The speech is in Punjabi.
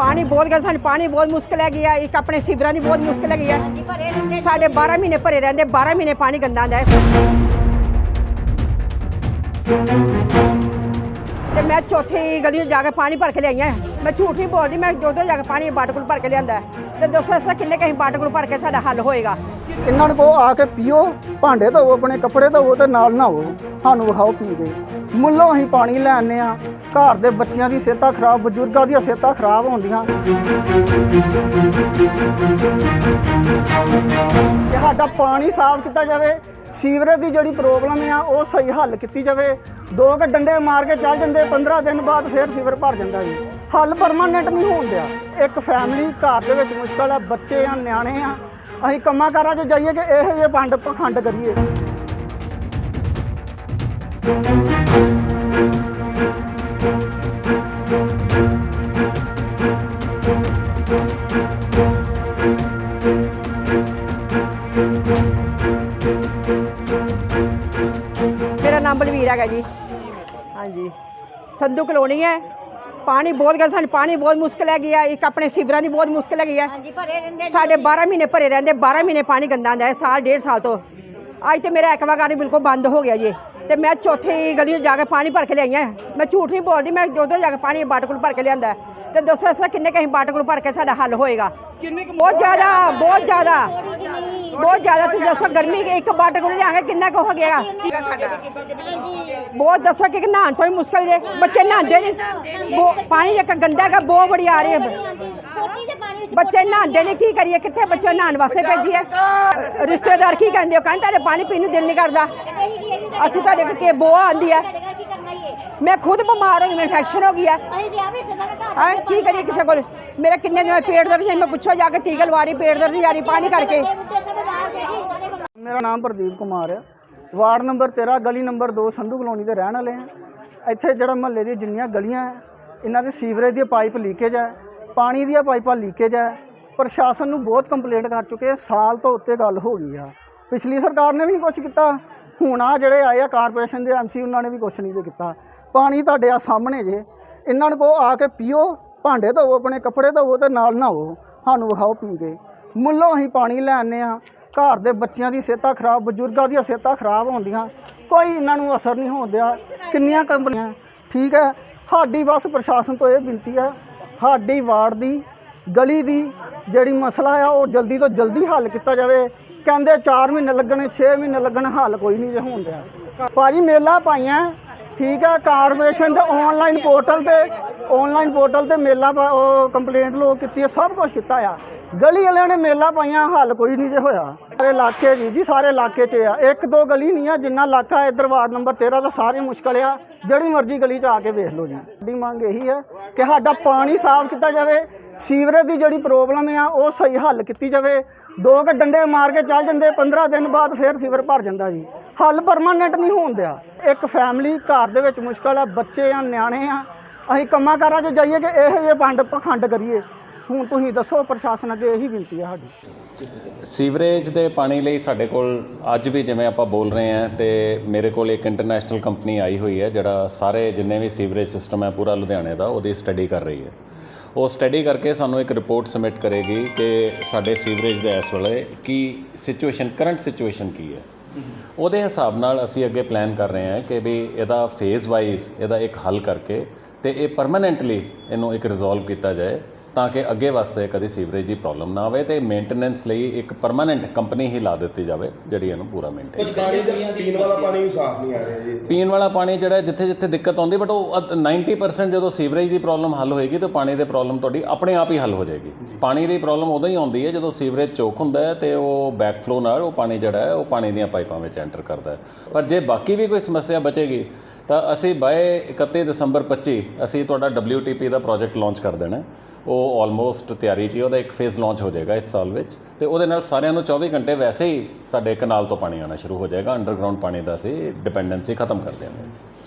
ਪਾਣੀ ਬਹੁਤ ਗਿਆ ਸਾਨੂੰ ਪਾਣੀ ਬਹੁਤ ਮੁਸ਼ਕਲ ਹੈਗੀ ਆ ਇੱਕ ਆਪਣੇ ਸੀਵਰਾਂ ਦੀ ਬਹੁਤ ਮੁਸ਼ਕਲ ਹੈਗੀ ਆ। ਭਰੇ ਰਹਿੰਦੇ ਸਾਡੇ 12 ਮਹੀਨੇ ਭਰੇ ਰਹਿੰਦੇ 12 ਮਹੀਨੇ ਪਾਣੀ ਗੰਦਾ ਆਉਂਦਾ ਹੈ। ਤੇ ਮੈਂ ਚੌਥੀ ਗਲੀ 'ਚ ਜਾ ਕੇ ਪਾਣੀ ਭਰ ਕੇ ਲਿਆਈ ਹਾਂ ਮੈਂ ਝੂਠ ਨਹੀਂ ਬੋਲਦੀ ਮੈਂ ਜਦੋਂ ਜਾ ਕੇ ਪਾਣੀ ਬਾਟਕੂਲ ਭਰ ਕੇ ਲਿਆਂਦਾ ਹੈ। ਤੇ ਦੱਸੋ ਇਸ ਤਰ੍ਹਾਂ ਕਿੰਨੇ ਕਹੀਂ ਬਾਟਕੂਲ ਭਰ ਕੇ ਸਾਡਾ ਹੱਲ ਹੋਏਗਾ? ਇਹਨਾਂ ਨੂੰ ਕਹੋ ਆ ਕੇ ਪੀਓ ਭਾਂਡੇ ਧੋਵੋ ਆਪਣੇ ਕੱਪੜੇ ਧੋਵੋ ਤੇ ਨਾਲ ਨਹਾਓ। ਸਾਨੂੰ ਵਿਖਾਓ ਪੀ ਕੇ। ਮੁੱਲੋਂ ਅਸੀਂ ਪਾਣੀ ਲੈਣੇ ਆਉਂਦੇ ਆ ਘਰ ਦੇ ਬੱਚਿਆਂ ਦੀ ਸਿਹਤਾਂ ਖਰਾਬ, ਬਜ਼ੁਰਗਾਂ ਦੀਆਂ ਸਿਹਤਾਂ ਖਰਾਬ ਹੁੰਦੀਆਂ। ਕਿ ਸਾਡਾ ਪਾਣੀ ਸਾਫ਼ ਕੀਤਾ ਜਾਵੇ, ਸੀਵਰੇਜ ਦੀ ਜਿਹੜੀ ਪ੍ਰੋਬਲਮ ਆ, ਉਹ ਸਹੀ ਹੱਲ ਕੀਤੀ ਜਾਵੇ। ਦੋ ਕੁ ਡੰਡੇ ਮਾਰ ਕੇ ਚੱਲ ਜਾਂਦੇ 15 ਦਿਨ ਬਾਅਦ ਫਿਰ ਸੀਵਰ ਭਰ ਜਾਂਦਾ ਜੀ। ਹੱਲ ਪਰਮਾਨੈਂਟ ਨਹੀਂ ਹੋਣ ਦਿਆ। ਇੱਕ ਫੈਮਿਲੀ ਘਰ ਦੇ ਵਿੱਚ ਮੁਸ਼ਕਲ ਆ, ਬੱਚੇ ਆ, ਨਿਆਣੇ ਆ। ਅਸੀਂ ਕੰਮਾਂ ਕਾਰਾਂ 'ਚ ਜਾਈਏ ਕਿ ਇਹੋ ਜਿਹੇ ਪੰਡ ਪਖੰਡ ਕਰੀਏ। ਮੇਰਾ ਨਾਮ ਬਲਵੀਰ ਹੈਗਾ ਜੀ। ਹਾਂਜੀ। ਸੰਧੂ ਕਲੋਨੀ ਹੈ। ਪਾਣੀ ਬਹੁਤ ਗਿਆ ਸਾਨੂੰ ਪਾਣੀ ਬਹੁਤ ਮੁਸ਼ਕਲ ਹੈਗੀ ਆ। ਇੱਕ ਆਪਣੇ ਸੀਵਰਾਂ ਦੀ ਬਹੁਤ ਮੁਸ਼ਕਲ ਹੈਗੀ ਆ। ਹਾਂਜੀ ਭਰੇ ਰਹਿੰਦੇ ਸਾਡੇ 12 ਮਹੀਨੇ ਭਰੇ ਰਹਿੰਦੇ 12 ਮਹੀਨੇ ਪਾਣੀ ਗੰਦਾ ਆਉਂਦਾ ਹੈ ਸਾਲ ਡੇਢ ਸਾਲ ਤੋਂ। ਅੱਜ ਤੇ ਮੇਰਾ ਐਕਵਾਗਾਰਡ ਬਿਲਕੁਲ ਬੰਦ ਹੋ ਗਿਆ ਜੀ। ਤੇ ਮੈਂ ਚੌਥੀ ਗਲੀ 'ਚ ਜਾ ਕੇ ਪਾਣੀ ਭਰ ਕੇ ਲਿਆਈ ਹਾਂ ਮੈਂ ਝੂਠ ਨਹੀਂ ਬੋਲਦੀ ਮੈਂ ਉਧਰ ਜਾ ਕੇ ਪਾਣੀ ਬਾਟਕੂਲ ਭਰ ਕੇ ਲਿਆਂਦਾ ਹੈ। ਤੇ ਦੱਸੋ ਇਸ ਤਰ੍ਹਾਂ ਕਿੰਨੇ ਕਹੀਂ ਬਾਟਕੂਲ ਭਰ ਕੇ ਸਾਡਾ ਹੱਲ ਹੋਏਗਾ? ਬਹੁਤ ਜ਼ਿਆਦਾ ਬਹੁਤ ਜ਼ਿਆਦਾ ਬਹੁਤ ਜ਼ਿਆਦਾ। ਤੁਸੀਂ ਦੱਸੋ ਗਰਮੀ ਇੱਕ ਬਾਟਕੂਲ ਲਿਆਂਗੇ ਕਿੰਨਾ ਕੁ ਹੋ ਗਿਆ? ਬਹੁਤ ਦੱਸੋ ਕਿ ਨਹਾਉਣ ਤੋਂ ਹੀ ਮੁਸ਼ਕਲ ਜੇ। ਬੱਚੇ ਨਹਾਉਂਦੇ ਨਹੀਂ। ਪਾਣੀ ਇੱਕ ਗੰਦਾ ਹੈਗਾ ਬਹੁਤ ਬੜੀ ਆ ਰਹੀ ਹੈ। ਬੱਚੇ ਨਹਾਉਂਦੇ ਨੇ ਕੀ ਕਰੀਏ? ਕਿੱਥੇ ਬੱਚੇ ਨਹਾਉਣ ਵਾਸਤੇ ਭੇਜੀਏ? ਰਿਸ਼ਤੇਦਾਰ ਕੀ ਕਹਿੰਦੇ ਉਹ ਕਹਿੰਦੇ ਪਾਣੀ ਪੀਣ ਨੂੰ ਦਿਲ ਨਹੀਂ ਕਰਦਾ। ਕਹਿੰਦੇ ਸੀ ਕਿ ਬੋਆ ਆਂਦੀ ਹੈ ਤੁਹਾਡੇ ਘਰ ਕੀ ਕਰਨਾ ਹੀ ਹੈ ਮੈਂ ਖੁਦ ਬਿਮਾਰ ਹੋ ਗਈ ਮੈਨੂੰ ਇਨਫੈਕਸ਼ਨ ਹੋ ਗਈ ਹੈ ਅਸੀਂ ਦਾ ਹਾਂ ਕੀ ਕਰੀਏ ਕਿਸੇ ਕੋਲ? ਮੇਰਾ ਕਿੰਨੇ ਦਿਨ ਹੋਏ ਪੇਟ ਦਰਦ ਸੀ ਮੈਂ ਪੁੱਛੋ ਜਾ ਕੇ ਟੀਕਾ ਲਵਾ ਰਹੀ ਪੇਟ ਦਰਦ ਰਹੀ ਪਾਣੀ ਕਰਕੇ। ਬੁੱਢੇ ਸਭ ਦੇ ਹੀ ਮੇਰਾ ਨਾਮ ਪ੍ਰਦੀਪ ਕੁਮਾਰ ਹੈ ਵਾਰਡ ਨੰਬਰ 13 ਗਲੀ ਨੰਬਰ 2 ਸੰਧੂ ਕਲੋਨੀ ਦੇ ਰਹਿਣ ਵਾਲੇ ਆ। ਇੱਥੇ ਜਿਹੜਾ ਮਹੱਲੇ ਦੀਆਂ ਜਿੰਨੀਆਂ ਗਲੀਆਂ ਹੈ ਇਹਨਾਂ ਦੇ ਸੀਵਰੇਜ ਦੀ ਪਾਈਪ ਲੀਕੇਜ ਹੈ ਪਾਣੀ ਦੀਆਂ ਪਾਈਪਾਂ ਲੀਕੇਜ ਹੈ ਪ੍ਰਸ਼ਾਸਨ ਨੂੰ ਬਹੁਤ ਕੰਪਲੇਂਟ ਕਰ ਚੁੱਕੇ ਸਾਲ ਤੋਂ ਉੱਤੇ ਗੱਲ ਹੋ ਗਈ ਆ। ਪਿਛਲੀ ਸਰਕਾਰ ਨੇ ਵੀ ਨਹੀਂ ਕੁਛ ਕੀਤਾ। ਹੁਣ ਆ ਜਿਹੜੇ ਆਏ ਆ ਕਾਰਪੋਰੇਸ਼ਨ ਦੇ ਐਮਸੀ, ਉਹਨਾਂ ਨੇ ਵੀ ਕੁਛ ਨਹੀਂ ਜੇ ਕੀਤਾ। ਪਾਣੀ ਤੁਹਾਡੇ ਆ ਸਾਹਮਣੇ ਜੇ। ਇਹਨਾਂ ਨੂੰ ਕੋ ਆ ਕੇ ਪੀਓ, ਭਾਂਡੇ ਧੋਵੋ, ਆਪਣੇ ਕੱਪੜੇ ਧੋਵੋ ਤੇ ਨਾਲ ਨਹਾਓ। ਸਾਨੂੰ ਵਿਖਾਓ ਪੀ ਕੇ। ਮੁੱਲੋਂ ਅਸੀਂ ਪਾਣੀ ਲੈ ਆਉਂਦੇ ਆ ਘਰ ਦੇ ਬੱਚਿਆਂ ਦੀ ਸਿਹਤਾਂ ਖਰਾਬ, ਬਜ਼ੁਰਗਾਂ ਦੀਆਂ ਸਿਹਤਾਂ ਖਰਾਬ ਹੁੰਦੀਆਂ। ਕੋਈ ਇਹਨਾਂ ਨੂੰ ਅਸਰ ਨਹੀਂ ਹੋਣ ਦਿਆ। ਕਿੰਨੀਆਂ ਕੰਪਨੀਆਂ। ਠੀਕ ਹੈ। ਸਾਡੀ ਬਸ ਪ੍ਰਸ਼ਾਸਨ ਤੋਂ ਇਹ ਬੇਨਤੀ ਹੈ। ਸਾਡੀ ਵਾਰਡ ਦੀ, ਗਲੀ ਦੀ ਜਿਹੜੀ ਮਸਲਾ ਆ, ਉਹ ਜਲਦੀ ਤੋਂ ਜਲਦੀ ਹੱਲ ਕੀਤਾ ਜਾਵੇ। ਕਹਿੰਦੇ 4 ਮਹੀਨੇ ਲੱਗਣੇ 6 ਮਹੀਨੇ ਲੱਗਣ, ਹੱਲ ਕੋਈ ਨਹੀਂ ਜੇ ਹੋਣ ਦਿਆ। ਭਾਜੀ ਮੇਲਾ ਪਾਈਆਂ, ਠੀਕ ਆ, ਕਾਰਪੋਰੇਸ਼ਨ ਦੇ ਆਨਲਾਈਨ ਪੋਰਟਲ ਤੇ ਆਨਲਾਈਨ ਪੋਰਟਲ ਤੇ ਮੇਲਾ ਪਾ- ਉਹ ਕੰਪਲੇਂਟ ਲੋਕ ਕੀਤੀ ਹੈ ਸਭ ਕੁਝ ਕੀਤਾ ਆ। ਗਲੀ ਵਾਲਿਆਂ ਨੇ ਮੇਲਾ ਪਾਈਆਂ, ਹੱਲ ਕੋਈ ਨਹੀਂ ਜੇ ਹੋਇਆ। ਸਾਰੇ ਇਲਾਕੇ ਜੀ ਜੀ ਸਾਰੇ ਇਲਾਕੇ 'ਚ ਆ। ਇੱਕ ਦੋ ਗਲੀ ਨਹੀਂ ਆ, ਜਿੰਨਾ ਇਲਾਕਾ ਇੱਧਰ ਵਾਰਡ ਨੰਬਰ 13 ਦਾ ਸਾਰੇ ਮੁਸ਼ਕਲ ਆ। ਜਿਹੜੀ ਮਰਜ਼ੀ ਗਲੀ 'ਚ ਆ ਕੇ ਵੇਖ ਲਓ ਜੀ। ਸਾਡੀ ਮੰਗ ਇਹੀ ਹੈ ਕਿ ਸਾਡਾ ਪਾਣੀ ਸਾਫ਼ ਕੀਤਾ ਜਾਵੇ, ਸੀਵਰੇਜ ਦੀ ਜਿਹੜੀ ਪ੍ਰੋਬਲਮ ਆ, ਉਹ ਸਹੀ ਹੱਲ ਕੀਤੀ ਜਾਵੇ। ਦੋ ਕੁ ਡੰਡੇ ਮਾਰ ਕੇ ਚੱਲ ਜਾਂਦੇ 15 ਦਿਨ ਬਾਅਦ ਫਿਰ ਸੀਵਰ ਭਰ ਜਾਂਦਾ ਜੀ। ਹੱਲ ਪਰਮਾਨੈਂਟ ਨਹੀਂ ਹੋਣ ਦਿਆ। ਇੱਕ ਫੈਮਿਲੀ ਘਰ ਦੇ ਵਿੱਚ ਮੁਸ਼ਕਲ ਆ, ਬੱਚੇ ਆ, ਨਿਆਣੇ ਆ। ਅਸੀਂ ਕੰਮਾਂ ਕਾਰਾਂ 'ਚ ਜਾਈਏ ਕਿ ਇਹੋ ਜਿਹੇ ਪੰਡ ਪਖੰਡ ਕਰੀਏ। ਹੁਣ ਤੁਸੀਂ ਦੱਸੋ, ਪ੍ਰਸ਼ਾਸਨ ਅੱਗੇ ਇਹੀ ਬੇਨਤੀ ਆ ਸਾਡੀ। ਸੀਵਰੇਜ ਦੇ ਪਾਣੀ ਲਈ ਸਾਡੇ ਕੋਲ ਅੱਜ ਵੀ ਜਿਵੇਂ ਆਪਾਂ ਬੋਲ ਰਹੇ ਹਾਂ ਤੇ ਮੇਰੇ ਕੋਲ ਇੱਕ ਇੰਟਰਨੈਸ਼ਨਲ ਕੰਪਨੀ ਆਈ ਹੋਈ ਹੈ, ਜਿਹੜਾ ਸਾਰੇ ਜਿੰਨੇ ਵੀ ਸੀਵਰੇਜ ਸਿਸਟਮ ਹੈ, ਪੂਰਾ ਲੁਧਿਆਣੇ ਦਾ, ਉਹਦੀ ਸਟੱਡੀ ਕਰ ਰਹੀ ਹੈ। ਉਹ ਸਟੱਡੀ ਕਰਕੇ ਸਾਨੂੰ ਇੱਕ ਰਿਪੋਰਟ ਸਬਮਿਟ ਕਰੇਗੀ ਕਿ ਸਾਡੇ ਸੀਵਰੇਜ ਦੇ ਇਸ ਵੇਲੇ ਕੀ ਸਿਚੁਏਸ਼ਨ ਕਰੰਟ ਸਿਚੁਏਸ਼ਨ ਕੀ ਹੈ। ਉਹਦੇ ਹਿਸਾਬ ਨਾਲ ਅਸੀਂ ਅੱਗੇ ਪਲਾਨ ਕਰ ਰਹੇ ਹਾਂ ਕਿ ਵੀ ਇਹਦਾ ਫੇਜ਼ ਵਾਈਜ਼ ਇਹਦਾ ਇੱਕ ਹੱਲ ਕਰਕੇ ਤੇ ਇਹ ਪਰਮਨੈਂਟਲੀ ਇਹਨੂੰ ਇੱਕ ਰਿਜ਼ੋਲਵ ਕੀਤਾ ਜਾਏ। ਤਾਂ ਕਿ ਅੱਗੇ ਵਾਸਤੇ ਕਦੀ ਸੀਵਰੇਜ ਦੀ ਪ੍ਰੋਬਲਮ ਨਾ ਆਵੇ ਤੇ ਮੇਨਟੇਨੈਂਸ ਲਈ ਇੱਕ ਪਰਮਨੈਂਟ ਕੰਪਨੀ ਹੀ ਲਾ ਦਿੱਤੀ ਜਾਵੇ ਜਿਹੜੀ ਇਹਨੂੰ ਪੂਰਾ ਮੇਨਟੇਨ ਕੁਝ ਪਾਣੀ ਦਾ ਪੀਣ ਵਾਲਾ ਪਾਣੀ ਵੀ ਸਾਫ਼ ਨਹੀਂ ਆ ਰਿਹਾ ਜੀ। ਪੀਣ ਵਾਲਾ ਪਾਣੀ ਜਿਹੜਾ ਜਿੱਥੇ ਜਿੱਥੇ ਦਿੱਕਤ ਆਉਂਦੀ ਬਟ ਉਹ ਅੱਧ- 90% ਜਦੋਂ ਸੀਵਰੇਜ ਦੀ ਪ੍ਰੋਬਲਮ ਹੱਲ ਹੋਏਗੀ ਤਾਂ ਪਾਣੀ ਦੇ ਪ੍ਰੋਬਲਮ ਤੁਹਾਡੀ ਆਪਣੇ ਆਪ ਹੀ ਹੱਲ ਹੋ ਜਾਏਗੀ। ਪਾਣੀ ਦੀ ਪ੍ਰੋਬਲਮ ਉਦੋਂ ਹੀ ਆਉਂਦੀ ਹੈ ਜਦੋਂ ਸੀਵਰੇਜ ਚੋਕ ਹੁੰਦਾ ਹੈ ਤੇ ਉਹ ਬੈਕਫਲੋ ਨਾਲ ਉਹ ਪਾਣੀ ਜਿਹੜਾ ਹੈ ਉਹ ਪਾਣੀ ਦੀਆਂ ਪਾਈਪਾਂ ਵਿੱਚ ਐਂਟਰ ਕਰਦਾ ਹੈ। ਪਰ ਜੇ ਬਾਕੀ ਵੀ ਕੋਈ ਸਮੱਸਿਆ ਬਚੇਗੀ ਤਾਂ ਅਸੀਂ ਬਾਏ 31 ਦਸੰਬਰ 25 ਅਸੀਂ ਤੁਹਾਡਾ WTP ਦਾ ਪ੍ਰੋਜੈਕਟ ਲਾਂਚ ਕਰ ਦੇਣਾ ਹੈ। ਉਹ ਆਲਮੋਸਟ ਤਿਆਰੀ 'ਚ ਹੀ, ਉਹਦਾ ਇੱਕ ਫੇਜ਼ ਲਾਂਚ ਹੋ ਜਾਏਗਾ ਇਸ ਸਾਲ ਵਿੱਚ। ਤੇ ਉਹਦੇ ਨਾਲ ਸਾਰਿਆਂ ਨੂੰ 24 ਘੰਟੇ ਵੈਸੇ ਹੀ ਸਾਡੇ ਕਨਾਲ ਤੋਂ ਪਾਣੀ ਆਉਣਾ ਸ਼ੁਰੂ ਹੋ ਜਾਏਗਾ ਅੰਡਰਗਰਾਉਂਡ ਪਾਣੀ ਦਾ ਅਸੀਂ ਡਿਪੈਂਡੈਂਸੀ ਖਤਮ ਕਰ ਦਿਆਂਗੇ।